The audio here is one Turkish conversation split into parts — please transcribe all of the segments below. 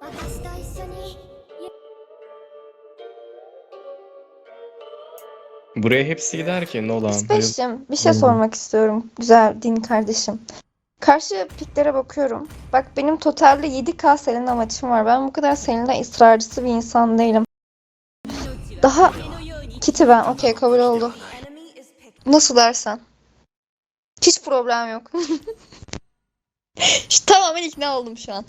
私と一緒に Buraya hepsi gider ki Nolan. Hayır. Beşim, bir şey sormak istiyorum güzel din kardeşim. Karşı piklere bakıyorum. Bak benim totalde 7K Selena maçım var. Ben bu kadar Selena ısrarcısı bir insan değilim. Daha Kitty ben. Okey kabul oldu. Nasıl dersen. Hiç problem yok. İşte tamamen ikna oldum şu an.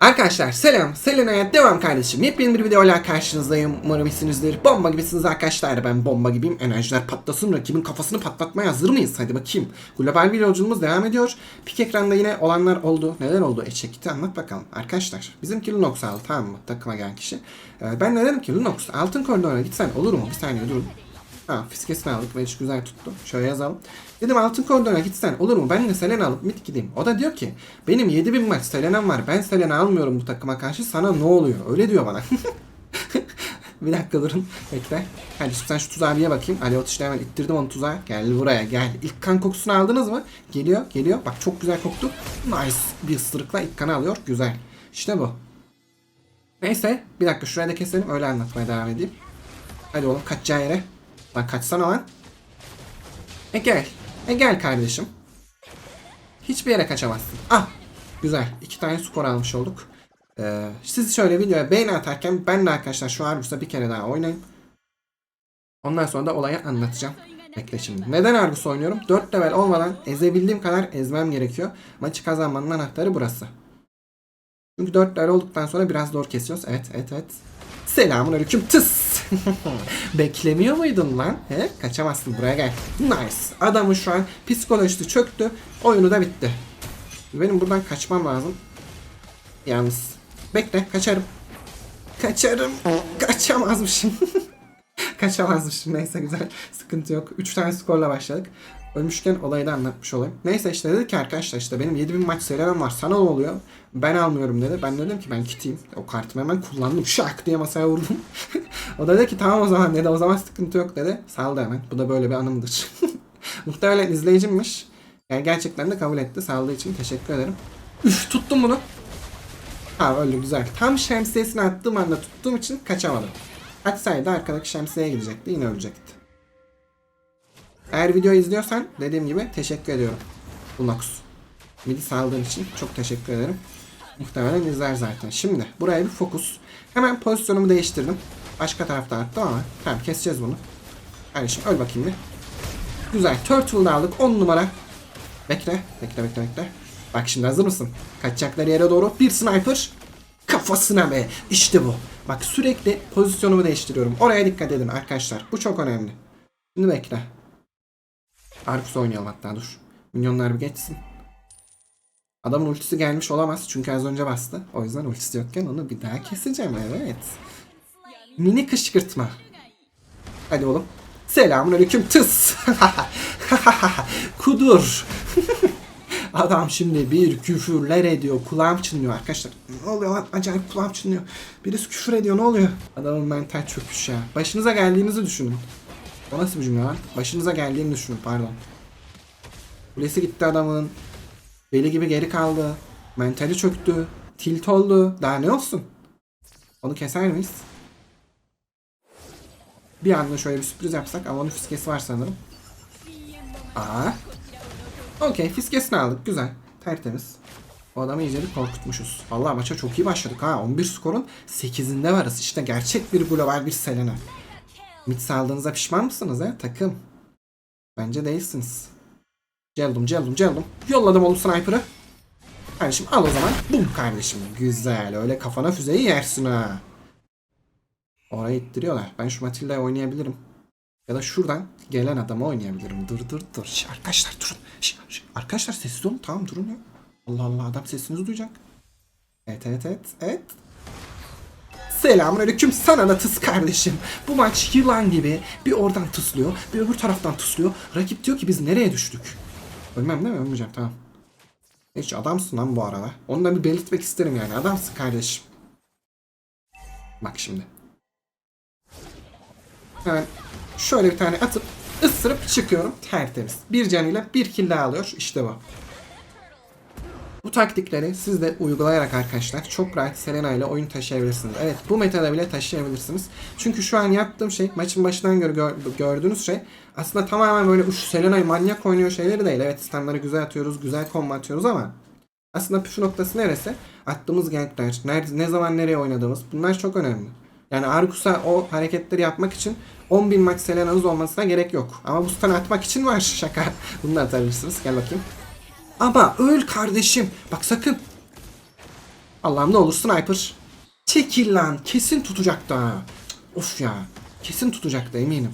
Arkadaşlar selam. Selena'ya devam kardeşim. Yepyeni bir videoyla karşınızdayım. Umarım iyisinizdir. Bomba gibisiniz arkadaşlar. Ben bomba gibiyim. Enerjiler patlasın. Rakibin kafasını patlatmaya hazır mıyız? Hadi bakayım. Global bir yolculuğumuz devam ediyor. Pik ekranda yine olanlar oldu. Neler oldu? Eşek gitti anlat bakalım. Arkadaşlar bizimki Lunox aldı tamam mı? Takıma gelen kişi. Ee, ben de dedim ki Lunox altın koridoruna gitsen olur mu? Bir saniye durun. Ha fiskesini aldık ve iş güzel tuttu. Şöyle yazalım. Dedim altın koridoruna gitsen olur mu? Ben de Selena alıp mid gideyim. O da diyor ki benim 7000 maç Selena'm var. Ben Selena almıyorum bu takıma karşı. Sana ne oluyor? Öyle diyor bana. bir dakika durun. Bekle. Hadi sen şu tuzağa bir bakayım. Ali Otuş'la hemen ittirdim onu tuzağa. Gel buraya gel. İlk kan kokusunu aldınız mı? Geliyor geliyor. Bak çok güzel koktu. Nice. Bir ısırıkla ilk kanı alıyor. Güzel. İşte bu. Neyse. Bir dakika şuraya da keselim. Öyle anlatmaya devam edeyim. Hadi oğlum kaçacağı yere. Lan kaçsana lan. E gel. E gel kardeşim. Hiçbir yere kaçamazsın. Ah. Güzel. İki tane skor almış olduk. Ee, siz şöyle videoya beğeni atarken ben de arkadaşlar şu Argus'ta bir kere daha oynayayım. Ondan sonra da olayı anlatacağım. Bekle şimdi. Neden Argus oynuyorum? 4 level olmadan ezebildiğim kadar ezmem gerekiyor. Maçı kazanmanın anahtarı burası. Çünkü 4 level olduktan sonra biraz zor kesiyoruz. Evet evet evet. Selamun aleyküm tıs. Beklemiyor muydun lan? He? Kaçamazsın buraya gel. Nice. Adamın şu an psikolojisi çöktü. Oyunu da bitti. Benim buradan kaçmam lazım. Yalnız. Bekle kaçarım. Kaçarım. Kaçamazmışım. Kaçamazmışım. Neyse güzel. Sıkıntı yok. 3 tane skorla başladık. Ölmüşken olayı da anlatmış olayım. Neyse işte dedi ki arkadaşlar işte benim 7000 maç seremem var. Sana ne oluyor? Ben almıyorum dedi. Ben dedim ki ben kitiyim. O kartımı hemen kullandım. Şak diye masaya vurdum. o da dedi ki tamam o zaman dedi. O zaman sıkıntı yok dedi. Saldı hemen. Bu da böyle bir anımdır. Muhtemelen izleyicimmiş. Yani gerçekten de kabul etti. Sağlığı için teşekkür ederim. Üf tuttum bunu. Ha öyle güzel. Tam şemsiyesini attığım anda tuttuğum için kaçamadım. Kaçsaydı arkadaki şemsiyeye gidecekti. Yine ölecekti. Eğer videoyu izliyorsan dediğim gibi teşekkür ediyorum. Lunox. Midi saldığın için çok teşekkür ederim. Muhtemelen izler zaten. Şimdi buraya bir fokus. Hemen pozisyonumu değiştirdim. Başka tarafta attım ama tamam keseceğiz bunu. Kardeşim öl bakayım bir. Güzel. Turtle'da aldık. 10 numara. Bekle. Bekle bekle bekle. Bak şimdi hazır mısın? Kaçacakları yere doğru bir sniper. Kafasına be. İşte bu. Bak sürekli pozisyonumu değiştiriyorum. Oraya dikkat edin arkadaşlar. Bu çok önemli. Şimdi bekle. Arkus oynayalım hatta dur. Minyonlar bir geçsin. Adamın ultisi gelmiş olamaz çünkü az önce bastı. O yüzden ultisi yokken onu bir daha keseceğim evet. Mini kışkırtma. Hadi oğlum. Selamun aleyküm tıs. Kudur. Adam şimdi bir küfürler ediyor. Kulağım çınlıyor arkadaşlar. Ne oluyor lan? Acayip kulağım çınlıyor. Birisi küfür ediyor. Ne oluyor? Adamın mental çökmüş ya. Başınıza geldiğinizi düşünün. O nasıl bir cümle lan? Başınıza geldiğini düşünün pardon. Kulesi gitti adamın. Beli gibi geri kaldı. Mentali çöktü. Tilt oldu. Daha ne olsun? Onu keser miyiz? Bir anda şöyle bir sürpriz yapsak ama onun fiskesi var sanırım. Aa. Okey fiskesini aldık. Güzel. Tertemiz. O adamı iyice bir korkutmuşuz. Vallahi maça çok iyi başladık ha. 11 skorun 8'inde varız. İşte gerçek bir global bir Selena. Mid saldığınıza pişman mısınız he takım? Bence değilsiniz. Geldim geldim geldim. Yolladım oğlum sniper'ı. Kardeşim al o zaman. Bum kardeşim. Güzel. Öyle kafana füzeyi yersin ha. Oraya ittiriyorlar. Ben şu Matilda'yı oynayabilirim. Ya da şuradan gelen adamı oynayabilirim. Dur dur dur. Şş, arkadaşlar durun. Şş, şş, arkadaşlar sessiz olun. Tamam durun ya. Allah Allah adam sesinizi duyacak. Evet evet evet. Evet. Selamünaleyküm sana da tıs kardeşim. Bu maç yılan gibi bir oradan tıslıyor, bir öbür taraftan tıslıyor. Rakip diyor ki biz nereye düştük? Ölmem değil mi? Ölmeyeceğim tamam. Hiç adamsın lan bu arada. Onu da bir belirtmek isterim yani. Adamsın kardeşim. Bak şimdi. Hemen şöyle bir tane atıp ısırıp çıkıyorum. Tertemiz. Bir canıyla bir kill alıyor. İşte bu. Bu taktikleri siz de uygulayarak arkadaşlar çok rahat Selena ile oyun taşıyabilirsiniz. Evet bu metada bile taşıyabilirsiniz. Çünkü şu an yaptığım şey maçın başından göre gör- gördüğünüz şey aslında tamamen böyle uş Selena'yı manyak oynuyor şeyleri değil. Evet standları güzel atıyoruz, güzel combo atıyoruz ama aslında püf noktası neresi? Attığımız gankler, nerede, ne zaman nereye oynadığımız bunlar çok önemli. Yani Argus'a o hareketleri yapmak için 10.000 max Selena'nız olmasına gerek yok. Ama bu stun atmak için var şaka. Bunu da atabilirsiniz. Gel bakayım. Ama öl kardeşim. Bak sakın. Allah'ım ne olur sniper. Çekil lan. Kesin tutacaktı ha. Of ya. Kesin tutacaktı eminim.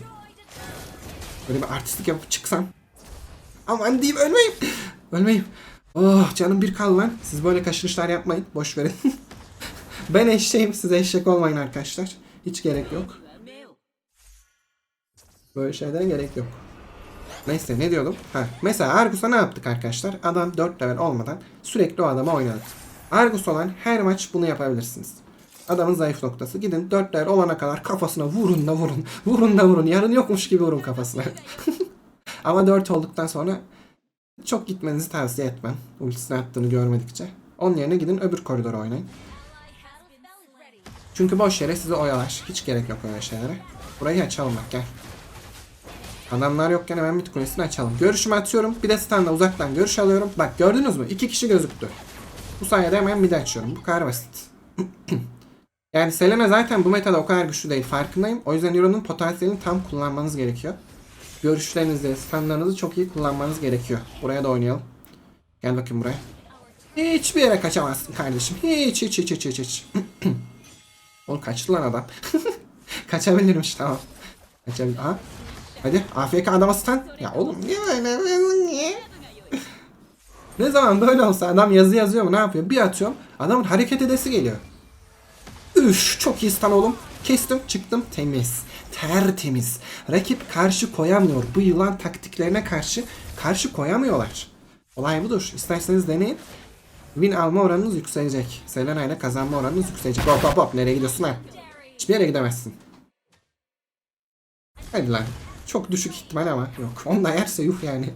Böyle bir artistlik yapıp çıksam. Aman diyeyim ölmeyeyim. Ölmeyeyim. Oh canım bir kal lan. Siz böyle kaşınışlar yapmayın. Boş verin. ben eşeğim. Siz eşek olmayın arkadaşlar. Hiç gerek yok. Böyle şeylere gerek yok. Neyse ne diyordum? Ha, mesela Argus'a ne yaptık arkadaşlar? Adam 4 level olmadan sürekli o adama oynadı. Argus olan her maç bunu yapabilirsiniz. Adamın zayıf noktası. Gidin 4 level olana kadar kafasına vurun da vurun. Vurun da vurun. Yarın yokmuş gibi vurun kafasına. Ama 4 olduktan sonra çok gitmenizi tavsiye etmem. Ultisini attığını görmedikçe. Onun yerine gidin öbür koridora oynayın. Çünkü boş yere sizi oyalar. Hiç gerek yok öyle şeylere. Burayı açalım bak gel. Adamlar yokken hemen mid kulesini açalım. Görüşümü atıyorum. Bir de standla uzaktan görüş alıyorum. Bak gördünüz mü? İki kişi gözüktü. Bu sayede hemen mid açıyorum. Bu kadar basit. yani Selena zaten bu metada o kadar güçlü değil. Farkındayım. O yüzden Euro'nun potansiyelini tam kullanmanız gerekiyor. Görüşlerinizi, standlarınızı çok iyi kullanmanız gerekiyor. Buraya da oynayalım. Gel bakayım buraya. Hiçbir yere kaçamazsın kardeşim. Hiç hiç hiç hiç hiç hiç. Oğlum kaçtı lan adam. Kaçabilirmiş tamam. Kaçabilir. Aha. Hadi AFK adama stun. Ya oğlum niye ne zaman böyle olsa adam yazı yazıyor mu ne yapıyor? Bir atıyorum adamın hareket edesi geliyor. Üf çok iyi stun oğlum. Kestim çıktım temiz. Tertemiz. Rakip karşı koyamıyor. Bu yılan taktiklerine karşı karşı koyamıyorlar. Olay budur. İsterseniz deneyin. Win alma oranınız yükselecek. Selena ile kazanma oranınız yükselecek. Hop hop hop nereye gidiyorsun ha? Hiçbir yere gidemezsin. Hadi lan. Çok düşük ihtimal ama yok. Onunla yerse yuh yani.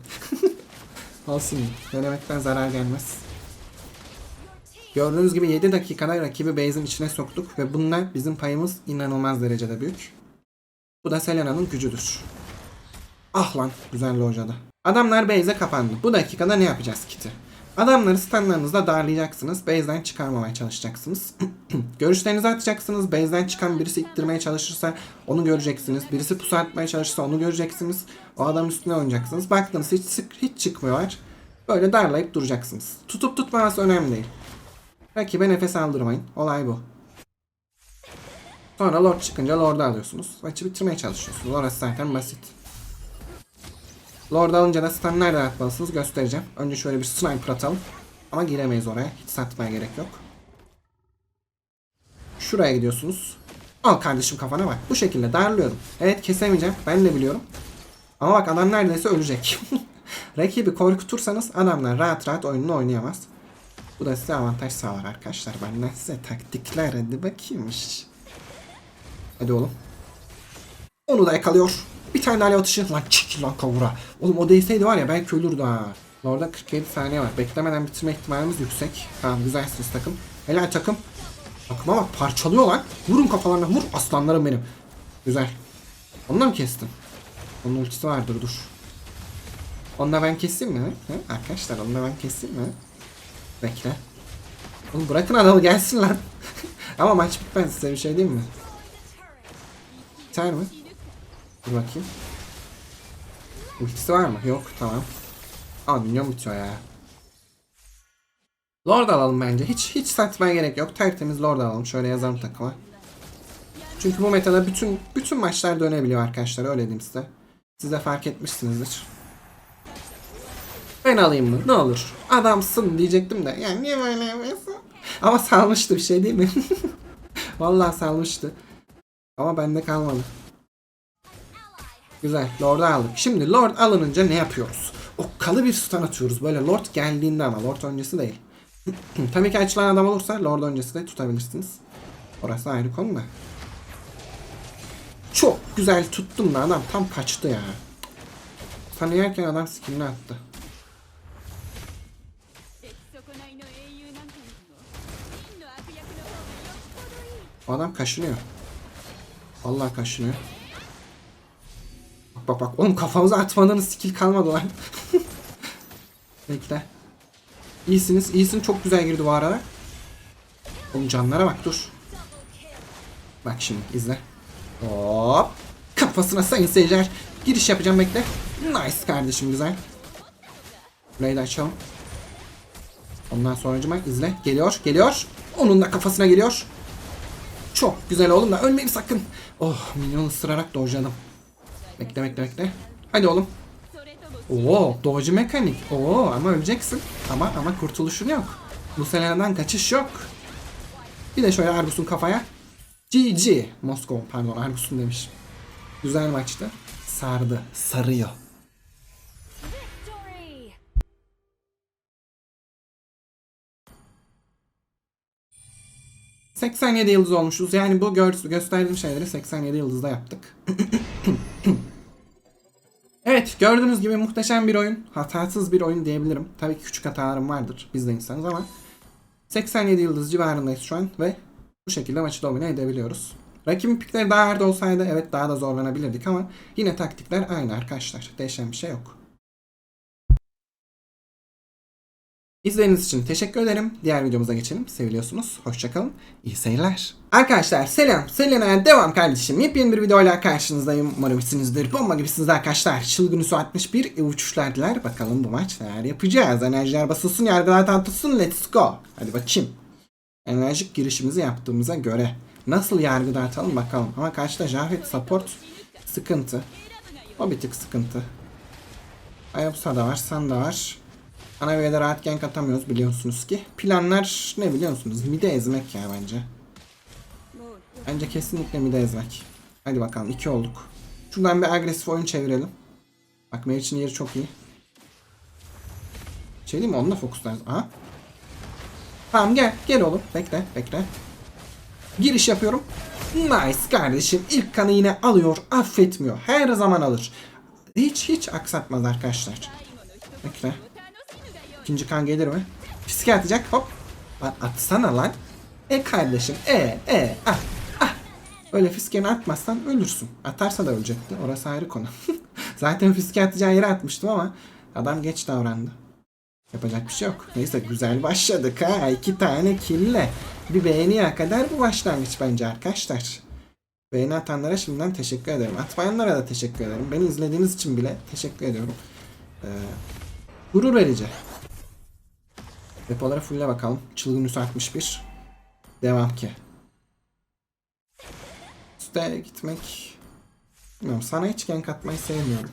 Olsun. Denemekten zarar gelmez. Gördüğünüz gibi 7 dakikada rakibi base'in içine soktuk ve bununla bizim payımız inanılmaz derecede büyük. Bu da Selena'nın gücüdür. Ah lan güzel lojada. Adamlar base'e kapandı. Bu dakikada ne yapacağız kiti? Adamları standlarınızla darlayacaksınız. Base'den çıkarmamaya çalışacaksınız. Görüşlerinizi atacaksınız. Base'den çıkan birisi ittirmeye çalışırsa onu göreceksiniz. Birisi pusu atmaya çalışırsa onu göreceksiniz. O adam üstüne oynayacaksınız. Baktınız hiç, hiç çıkmıyorlar. Böyle darlayıp duracaksınız. Tutup tutmaması önemli değil. Rakibe nefes aldırmayın. Olay bu. Sonra Lord çıkınca Lord'u alıyorsunuz. Maçı bitirmeye çalışıyorsunuz. Orası zaten basit. Lord alınca da stun nereden atmalısınız göstereceğim. Önce şöyle bir sniper atalım. Ama giremeyiz oraya. Hiç satmaya gerek yok. Şuraya gidiyorsunuz. Al kardeşim kafana bak. Bu şekilde darlıyorum. Evet kesemeyeceğim. Ben de biliyorum. Ama bak adam neredeyse ölecek. Rakibi korkutursanız adamlar rahat rahat oyununu oynayamaz. Bu da size avantaj sağlar arkadaşlar. Benden size taktikler hadi bakayımmış. Hadi oğlum. Onu da yakalıyor. Bir tane alev atışı. Lan çekil lan kavura. Oğlum o değseydi var ya belki ölürdü ha. Orada 47 saniye var. Beklemeden bitirme ihtimalimiz yüksek. Tamam güzelsiniz takım. Helal takım. Takıma bak parçalıyor lan. Vurun kafalarına vur aslanlarım benim. Güzel. Onu da mı kestin? Onun ultisi vardır dur. Onu da ben keseyim mi? He? Arkadaşlar onu da ben keseyim mi? Bekle. Oğlum bırakın adamı gelsin lan. Ama maç bitmez size bir şey diyeyim mi? Biter mi? Dur bakayım. Ultisi var mı? Yok tamam. Aa minyon bitiyor ya. Lord alalım bence. Hiç hiç satmaya gerek yok. Tertemiz Lord alalım. Şöyle yazalım takıma. Çünkü bu metada bütün bütün maçlar dönebiliyor arkadaşlar. Öyle diyeyim size. Siz de fark etmişsinizdir. Ben alayım mı? Ne olur. Adamsın diyecektim de. Yani niye böyle yapıyorsun? Ama salmıştı bir şey değil mi? Vallahi salmıştı. Ama bende kalmadı. Güzel. Lord'u aldık. Şimdi Lord alınınca ne yapıyoruz? Okkalı bir stun atıyoruz. Böyle Lord geldiğinde ama Lord öncesi değil. Tabii ki açılan adam olursa Lord öncesi de tutabilirsiniz. Orası ayrı konu da. Çok güzel tuttum da adam tam kaçtı ya. Tanıyarken adam skillini attı. O adam kaşınıyor. Vallahi kaşınıyor. Bak bak bak. Oğlum kafamıza atmadığınız skill kalmadı lan. Bekle. İyisiniz. iyisin. Çok güzel girdi bu arada. Oğlum canlara bak dur. Bak şimdi izle. Hop. Kafasına sayın seyirciler. Giriş yapacağım bekle. Nice kardeşim güzel. Burayı da açalım. Ondan sonracıma izle. Geliyor geliyor. Onun da kafasına geliyor. Çok güzel oğlum da ölmeyin sakın. Oh minyon ısırarak dojladım. Bekle bekle bekle. Hadi oğlum. Oo dodge mekanik. Oo ama öleceksin. Ama ama kurtuluşun yok. Bu seneden kaçış yok. Bir de şöyle Argus'un kafaya. GG. Moskova pardon Argus'un demiş. Güzel maçtı. Sardı. Sarıyor. Victory! 87 yıldız olmuşuz. Yani bu gösterdiğim şeyleri 87 yıldızda yaptık. evet gördüğünüz gibi muhteşem bir oyun. Hatasız bir oyun diyebilirim. Tabii ki küçük hatalarım vardır. Biz de insanız ama 87 yıldız civarındayız şu an ve bu şekilde maçı domine edebiliyoruz. Rakibin pikleri daha hard olsaydı evet daha da zorlanabilirdik ama yine taktikler aynı arkadaşlar. Değişen bir şey yok. İzlediğiniz için teşekkür ederim. Diğer videomuza geçelim. Seviliyorsunuz. Hoşçakalın. İyi seyirler. Arkadaşlar selam. Selena'ya devam kardeşim. Yepyeni bir videoyla karşınızdayım. Umarım iyisinizdir. Bomba gibisiniz arkadaşlar. Çılgın Üsü 61 uçuşlar diler. Bakalım bu maç neler yapacağız. Enerjiler basılsın, yargılar tartılsın. Let's go. Hadi bakayım. Enerjik girişimizi yaptığımıza göre nasıl yargı dağıtalım bakalım. Ama karşıda Jafet support sıkıntı. O bir tık sıkıntı. Ayabusa da var, San da var. Ana üyede rahat gank atamıyoruz biliyorsunuz ki. Planlar ne biliyorsunuz? Mide ezmek ya bence. Bence kesinlikle mide ezmek. Hadi bakalım iki olduk. Şuradan bir agresif oyun çevirelim. Bak Meriç'in yeri çok iyi. Şey değil mi? Onunla fokuslarız. Aha. Tamam gel. Gel oğlum. Bekle. Bekle. Giriş yapıyorum. Nice kardeşim. İlk kanı yine alıyor. Affetmiyor. Her zaman alır. Hiç hiç aksatmaz arkadaşlar. Bekle. İkinci kan gelir mi? Fiske atacak hop. Lan atsana lan. E kardeşim e e ah ah. Öyle fiskeni atmazsan ölürsün. Atarsa da ölecekti. Orası ayrı konu. Zaten fiske atacağı yere atmıştım ama adam geç davrandı. Yapacak bir şey yok. Neyse güzel başladık ha. İki tane kille. Bir beğeniye kadar bu başlangıç bence arkadaşlar. Beğeni atanlara şimdiden teşekkür ederim. Atmayanlara da teşekkür ederim. Beni izlediğiniz için bile teşekkür ediyorum. Ee, gurur verici. Depolara fulle bakalım. Çılgın üstü 61. Devam ki. Üste gitmek... Bilmiyorum. Sana hiç gank atmayı sevmiyorum.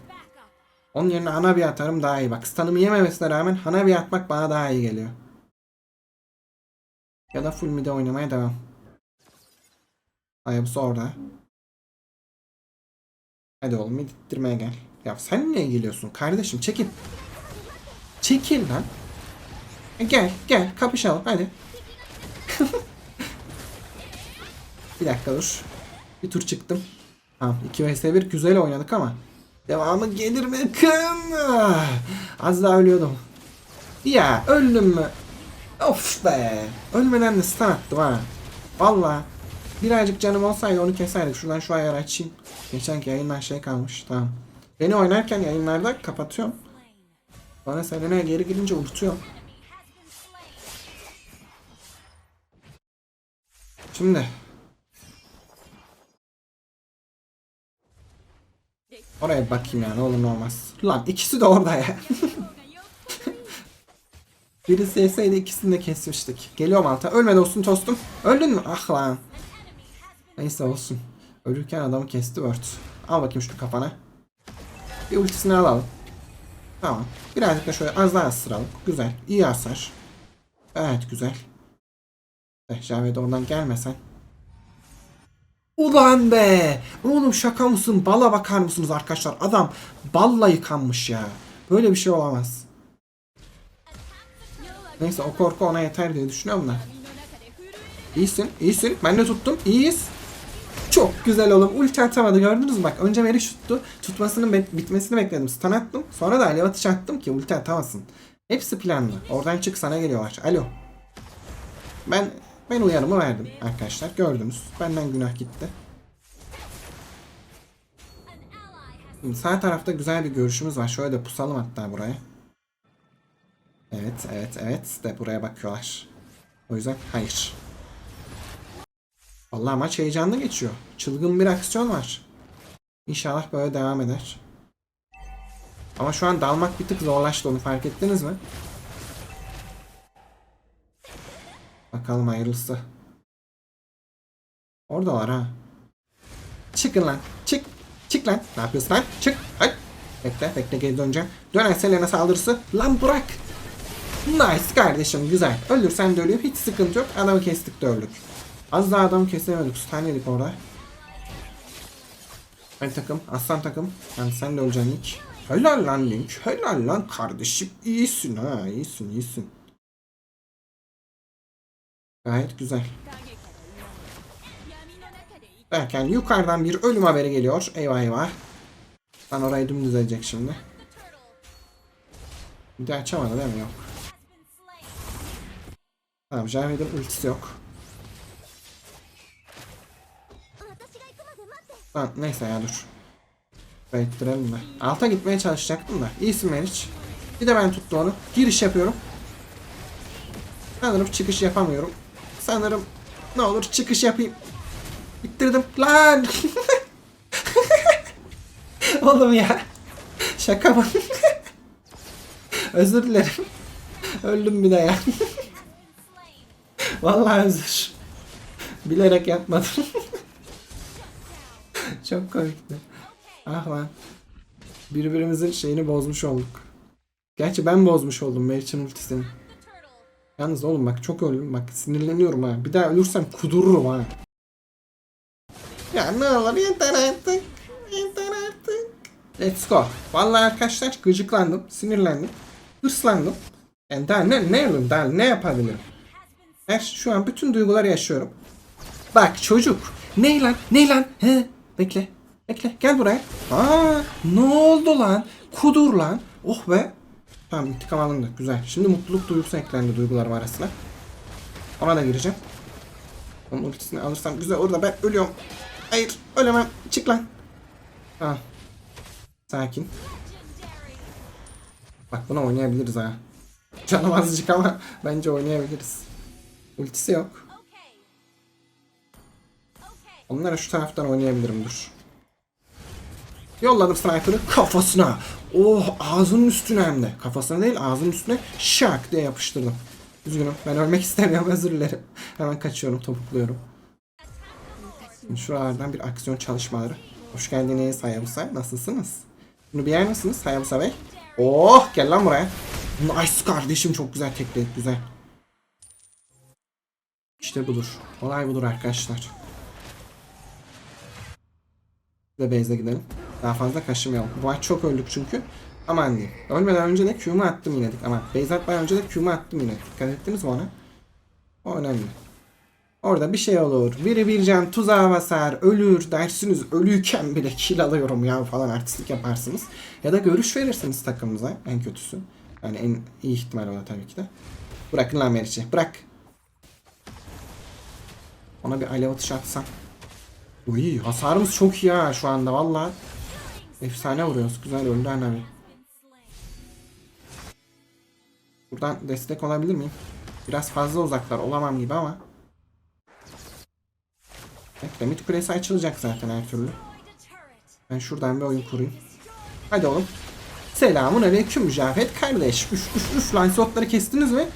Onun yerine Hanabi atarım daha iyi. Bak stun'ımı yememesine rağmen Hanabi atmak bana daha iyi geliyor. Ya da full mid'e oynamaya devam. Hayabusa orada. Hadi oğlum ittirmeye gel. Ya sen niye geliyorsun kardeşim çekil. Çekil lan. E, Gel gel kapışalım hadi. bir dakika dur. Bir tur çıktım. Tamam 2 vs 1 güzel oynadık ama. Devamı gelir mi? Kın! Ah, Az daha ölüyordum. Ya öldüm mü? Of be. Ölmeden de stun attım ha. Valla. Birazcık canım olsaydı onu keserdik. Şuradan şu ayarı açayım. Geçenki yayından şey kalmış. Tamam. Beni oynarken yayınlarda kapatıyorum. Bana Selena'ya geri girince unutuyorum. Şimdi. Oraya bakayım ya ne olur ne olmaz. Lan ikisi de orada ya. Biri sevseydi ikisini de kesmiştik. Geliyorum alta. Ölme dostum tostum. Öldün mü? Ah lan. Neyse olsun. Ölürken adamı kesti Word. Al bakayım şu kafana. Bir ultisini alalım. Tamam. Birazcık da şöyle az daha ısıralım. Güzel. İyi hasar. Evet güzel. Eh Javed oradan gelmesen. Ulan be! Oğlum şaka mısın? Bala bakar mısınız arkadaşlar? Adam balla yıkanmış ya. Böyle bir şey olamaz. Neyse o korku ona yeter diye düşünüyorum da. İyisin, iyisin. Ben de tuttum. İyiyiz. Çok güzel oğlum. Ulti atamadı gördünüz mü? Bak önce Meriç tuttu. Tutmasının be- bitmesini bekledim. Stun attım. Sonra da alev atış attım ki ulti atamasın. Hepsi planlı. Oradan çık sana geliyorlar. Alo. Ben Ben uyarımı verdim arkadaşlar. Gördünüz. Benden günah gitti. Şimdi sağ tarafta güzel bir görüşümüz var. Şöyle de pusalım hatta buraya. Evet, evet, evet. De buraya bakıyorlar. O yüzden hayır. Vallahi maç heyecanlı geçiyor. Çılgın bir aksiyon var. İnşallah böyle devam eder. Ama şu an dalmak bir tık zorlaştı onu fark ettiniz mi? Bakalım hayırlısı. Oradalar ha. Çıkın lan. Çık. Çık lan. Ne yapıyorsun lan? Çık. Hadi. Bekle. Bekle geri döneceğim. Dönen Selena saldırısı. Lan bırak. Nice kardeşim güzel. Ölürsen de öleyim. Hiç sıkıntı yok. Adamı kestik de öldük. Az daha adam kesemedik. Stun yedik orada. Hadi takım. Aslan takım. Yani sen de öleceksin ilk. Helal lan Link. Helal lan kardeşim. İyisin ha. iyisin iyisin. Gayet güzel. Derken yukarıdan bir ölüm haberi geliyor. Eyvah eyvah. Lan orayı dümdüz edecek şimdi. Bir de açamadı değil mi? Yok. Tamam Jarvan'ın ultisi yok. Lan neyse ya dur. Bektirelim de. Alta gitmeye çalışacaktım da. İyisin Meriç. Bir de ben tuttu onu. Giriş yapıyorum. Sanırım çıkış yapamıyorum. Sanırım ne olur çıkış yapayım. Bittirdim. Lan! Oğlum ya. Şaka mı? özür dilerim. Öldüm bir de ya. Vallahi özür. Bilerek yapmadım. Çok komikti. Ah lan. Birbirimizin şeyini bozmuş olduk. Gerçi ben bozmuş oldum Meriç'in ultisini. Yalnız oğlum bak çok öldüm bak sinirleniyorum ha. Bir daha ölürsem kudururum ha. Ya ne olur yeter artık. Yeter artık. Let's go. Vallahi arkadaşlar gıcıklandım, sinirlendim, hırslandım. Yani daha ne, ne yapayım, daha ne yapabilirim? Her şu an bütün duyguları yaşıyorum. Bak çocuk. Ne lan? Ne lan? He? Bekle. Bekle. Gel buraya. Aa, ne oldu lan? Kudur lan. Oh be. Tamam intikam alındı. Güzel. Şimdi mutluluk duygusu eklendi duygularım arasına. Ona da gireceğim. Onun ultisini alırsam güzel. Orada ben ölüyorum. Hayır. Ölemem. Çık lan. Tamam. Sakin. Bak buna oynayabiliriz ha. Canım azıcık ama bence oynayabiliriz. Ultisi yok. Onlara şu taraftan oynayabilirim dur. Yolladım sniper'ı kafasına. Oh ağzının üstüne hem de. Kafasına değil ağzının üstüne şak diye yapıştırdım. Üzgünüm ben ölmek istemiyorum özür dilerim. Hemen kaçıyorum topukluyorum. Şimdi şuralardan bir aksiyon çalışmaları. Hoş geldiniz Hayabusa. Nasılsınız? Bunu beğer misiniz Hayabusa Bey? Oh gel lan buraya. Nice kardeşim çok güzel tekledik güzel. İşte budur. Olay budur arkadaşlar. Ve base'e gidelim. Daha fazla kaşımayalım. Bu ay çok öldük çünkü. Aman diyeyim. Ölmeden önce de Q'mu attım yine. Ama base atmadan önce de Q'mu attım yine. Dikkat ettiniz mi ona? O önemli. Orada bir şey olur. Biri bir can tuzağa basar, ölür dersiniz. Ölüyken bile kill alıyorum ya falan artistlik yaparsınız. Ya da görüş verirsiniz takımımıza en kötüsü. Yani en iyi ihtimal o da tabii ki de. Bırakın lan Meriç'i. Bırak. Ona bir alev atışı atsam. Uy hasarımız çok iyi ha şu anda valla. Efsane vuruyoruz. Güzel öldü abi. Buradan destek olabilir miyim? Biraz fazla uzaklar olamam gibi ama. Bekle mid kulesi açılacak zaten her türlü. Ben şuradan bir oyun kurayım. Hadi oğlum. Selamun aleyküm Mücafet kardeş. Üf üf üf Lancelot'ları kestiniz mi?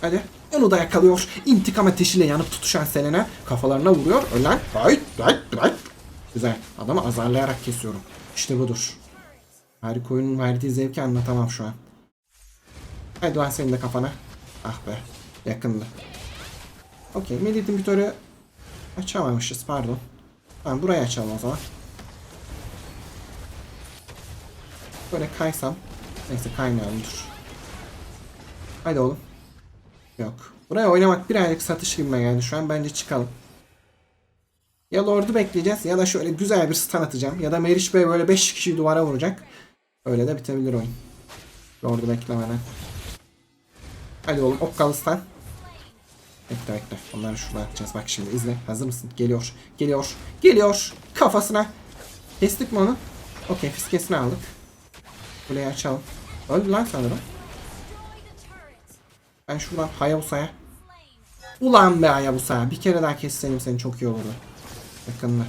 Hadi. Onu da yakalıyor. İntikam ateşiyle yanıp tutuşan Selena kafalarına vuruyor. Ölen. Hayt hayt hayt. Güzel. Adamı azarlayarak kesiyorum. İşte budur. Harika oyunun verdiği zevki anlatamam şu an. Hadi lan senin de kafana. Ah be. Yakındı. Okey. Medit imbitörü açamamışız. Pardon. Tamam burayı açalım o zaman. Böyle kaysam. Neyse kaymayalım dur. Hadi oğlum. Yok. Buraya oynamak bir aylık satış gibi geldi şu an. Bence çıkalım. Ya Lord'u bekleyeceğiz ya da şöyle güzel bir stun atacağım. Ya da Meriç Bey böyle 5 kişiyi duvara vuracak. Öyle de bitebilir oyun. Lord'u beklemeden. Hadi oğlum okkalı stun. Bekle bekle. Onları şuradan atacağız. Bak şimdi izle. Hazır mısın? Geliyor. Geliyor. Geliyor. Kafasına. Kestik mi onu? Okey fiskesini aldık. Kuleyi açalım. Öldü lan sanırım. Ben şuradan Hayabusa'ya. Ulan be Hayabusa. Bir kere daha kesseydim seni çok iyi olurdu. Yakınına.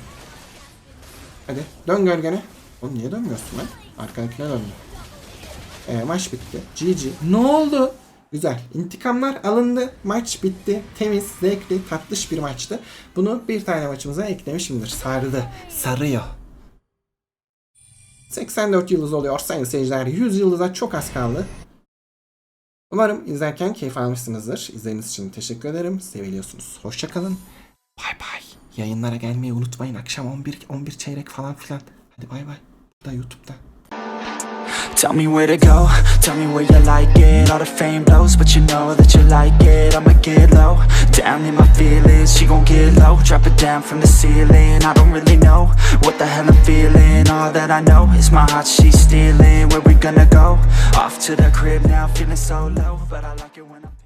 Hadi dön gölgene. Oğlum niye dönmüyorsun lan? Arkadakine döndü. Ee, maç bitti. GG. Ne oldu? Güzel. İntikamlar alındı. Maç bitti. Temiz, zevkli, tatlış bir maçtı. Bunu bir tane maçımıza eklemişimdir. Sardı. Sarıyor. 84 yıldız oluyor sayın seyirciler. 100 yıldıza çok az kaldı. Umarım izlerken keyif almışsınızdır. İzlediğiniz için teşekkür ederim. Seviliyorsunuz. Hoşçakalın. Bay bay. Yayınlara gelmeyi unutmayın. Akşam 11 11 çeyrek falan filan. Hadi bay bay. Da YouTube'da. Tell me where to go, tell me where you like it All the fame blows, but you know that you like it I'ma get low, down in my feelings She gon' get low, drop it down from the ceiling I don't really know what the hell I'm feeling All that I know is my heart she's stealing Where we gonna go? Off to the crib now, feeling so low But I like it when I'm